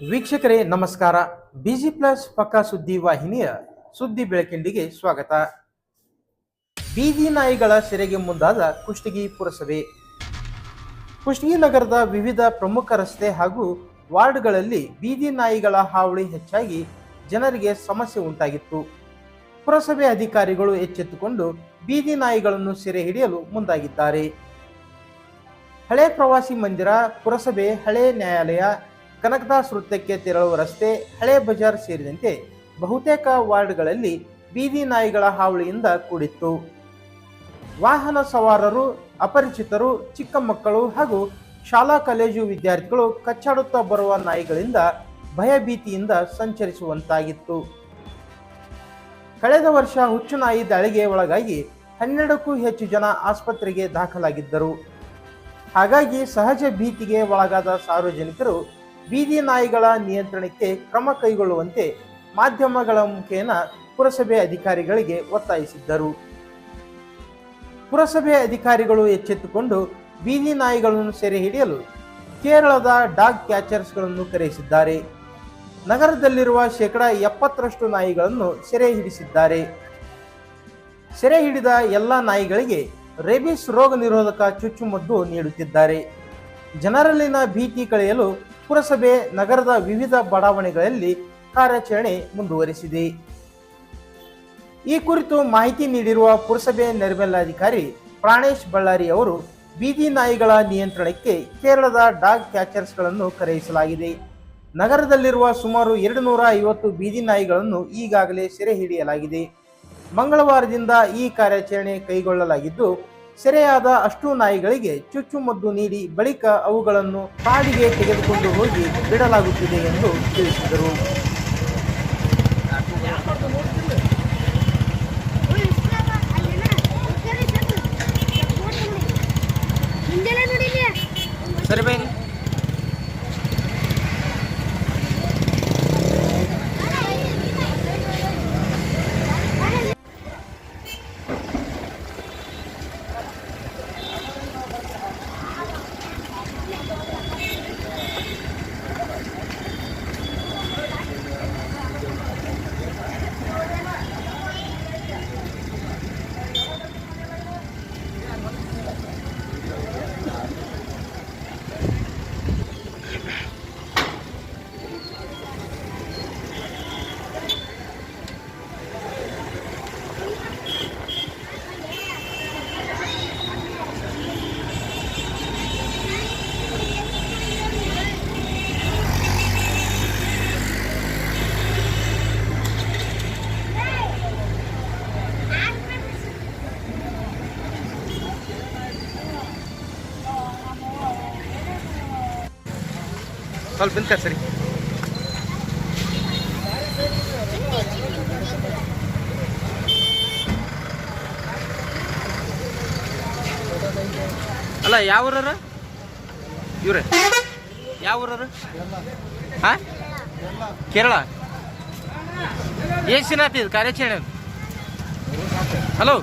ವೀಕ್ಷಕರೇ, ನಮಸ್ಕಾರ. Busy plus ಪಕ್ಕಾ ಸುದ್ದಿ ವಾಹಿನಿಯ ಸುದ್ದಿ ಬೆಳಕಿಂಡಿಗೆ ಸ್ವಾಗತ. ಬೀದಿ ನಾಯಿಗಳ ಸೆರೆಗೆ ಮುಂದಾದ ಕುಷ್ಟಗಿ ಪುರಸಭೆ. ಕುಷ್ಟಗಿ ನಗರದ ವಿವಿಧ ಪ್ರಮುಖ ರಸ್ತೆ ಹಾಗೂ ವಾರ್ಡ್ಗಳಲ್ಲಿ ಬೀದಿ ನಾಯಿಗಳ ಹಾವಳಿ ಹೆಚ್ಚಾಗಿ ಜನರಿಗೆ ಸಮಸ್ಯೆ ಉಂಟಾಗಿತ್ತು. ಪುರಸಭೆ ಅಧಿಕಾರಿಗಳು ಎಚ್ಚೆತ್ತುಕೊಂಡು ಬೀದಿ ನಾಯಿಗಳನ್ನು ಸೆರೆ ಹಿಡಿಯಲು ಮುಂದಾಗಿದ್ದಾರೆ. ಹಳೆ ಪ್ರವಾಸಿ ಮಂದಿರ, ಪುರಸಭೆ, ಹಳೆ ನ್ಯಾಯಾಲಯ ಕನಕದಾಸ್ ವೃತ್ತಕ್ಕೆ ತೆರಳುವ ರಸ್ತೆ ಹಳೆ ಬಜಾರ್ ಸೇರಿದಂತೆ ಬಹುತೇಕ ವಾರ್ಡ್ಗಳಲ್ಲಿ ಬೀದಿ ನಾಯಿಗಳ ಹಾವಳಿಯಿಂದ ಕೂಡಿತ್ತು. ವಾಹನ ಸವಾರರು, ಅಪರಿಚಿತರು, ಚಿಕ್ಕ ಮಕ್ಕಳು ಹಾಗೂ ಶಾಲಾ, ಕಾಲೇಜು ವಿದ್ಯಾರ್ಥಿಗಳು ಕಚ್ಚಾಡುತ್ತಾ ಬರುವ ನಾಯಿಗಳಿಂದ ಭಯಭೀತಿಯಿಂದ ಸಂಚರಿಸುವಂತಾಗಿತ್ತು. ಕಳೆದ ವರ್ಷ ಹುಚ್ಚು ನಾಯಿ ದಾಳಿಗೆ ಒಳಗಾಗಿ ಹನ್ನೆರಡಕ್ಕೂ ಹೆಚ್ಚು ಜನ ಆಸ್ಪತ್ರೆಗೆ ದಾಖಲಾಗಿದ್ದರು. ಹಾಗಾಗಿ ಸಹಜ ಭೀತಿಗೆ ಒಳಗಾದ ಸಾರ್ವಜನಿಕರು ಬೀದಿ ನಾಯಿಗಳ ನಿಯಂತ್ರಣಕ್ಕೆ ಕ್ರಮ ಕೈಗೊಳ್ಳುವಂತೆ ಮಾಧ್ಯಮಗಳ ಮುಖೇನ ಪುರಸಭೆ ಅಧಿಕಾರಿಗಳಿಗೆ ಒತ್ತಾಯಿಸಿದ್ದರು. ಪುರಸಭೆ ಅಧಿಕಾರಿಗಳು ಎಚ್ಚೆತ್ತುಕೊಂಡು ಬೀದಿ ನಾಯಿಗಳನ್ನು ಸೆರೆ ಹಿಡಿಯಲು ಕೇರಳದ ಡಾಗ್ ಕ್ಯಾಚರ್ಸ್ಗಳನ್ನು ಕರೆಯಿಸಿದ್ದಾರೆ. ನಗರದಲ್ಲಿರುವ ಶೇಕಡ ಎಪ್ಪತ್ತರಷ್ಟು ನಾಯಿಗಳನ್ನು ಸೆರೆ ಹಿಡಿಸಿದ್ದಾರೆ. ಸೆರೆ ಹಿಡಿದ ಎಲ್ಲ ನಾಯಿಗಳಿಗೆ ರೇಬಿಸ್ ರೋಗ ನಿರೋಧಕ ಚುಚ್ಚುಮದ್ದು ನೀಡುತ್ತಿದ್ದಾರೆ. ಜನರಲ್ಲಿನ ಭೀತಿ ಕಳೆಯಲು ಪುರಸಭೆ ನಗರದ ವಿವಿಧ ಬಡಾವಣೆಗಳಲ್ಲಿ ಕಾರ್ಯಾಚರಣೆ ಮುಂದುವರಿಸಿದೆ. ಈ ಕುರಿತು ಮಾಹಿತಿ ನೀಡಿರುವ ಪುರಸಭೆ ನಿರ್ಮಲಾಧಿಕಾರಿ ಪ್ರಾಣೇಶ್ ಬಳ್ಳಾರಿ ಅವರು, ಬೀದಿ ನಾಯಿಗಳ ನಿಯಂತ್ರಣಕ್ಕೆ ಕೇರಳದ ಡಾಗ್ ಕ್ಯಾಚರ್ಸ್ಗಳನ್ನು ಕರೆಯಿಸಲಾಗಿದೆ. ನಗರದಲ್ಲಿರುವ ಸುಮಾರು ಎರಡು ನೂರ ಐವತ್ತು ಬೀದಿ ನಾಯಿಗಳನ್ನು ಈಗಾಗಲೇ ಸೆರೆ ಹಿಡಿಯಲಾಗಿದೆ. ಮಂಗಳವಾರದಿಂದ ಈ ಕಾರ್ಯಾಚರಣೆ ಕೈಗೊಳ್ಳಲಾಗಿದ್ದು ಸೆರೆಯಾದ ಅಷ್ಟು ನಾಯಿಗಳಿಗೆ ಚುಚ್ಚುಮದ್ದು ನೀಡಿ ಬಳಿಕ ಅವುಗಳನ್ನು ಕಾಡಿಗೆ ತೆಗೆದುಕೊಂಡು ಹೋಗಿ ಬಿಡಲಾಗುತ್ತಿದೆ ಎಂದು ತಿಳಿಸಿದರು. ಸರಿ ಬೈ ಸ್ವಲ್ಪ ನಿಂತ ಸರಿ ಅಲ್ಲ ಯಾವ ಊರರ ಇವ್ರೆ ಯಾವ ಊರರ ಹಾ ಕೇರಳ ಎಷ್ಟು ದಿನ ಆತಿದ್ ಕಾರ್ಯಾಚರಣೆ ಹಲೋ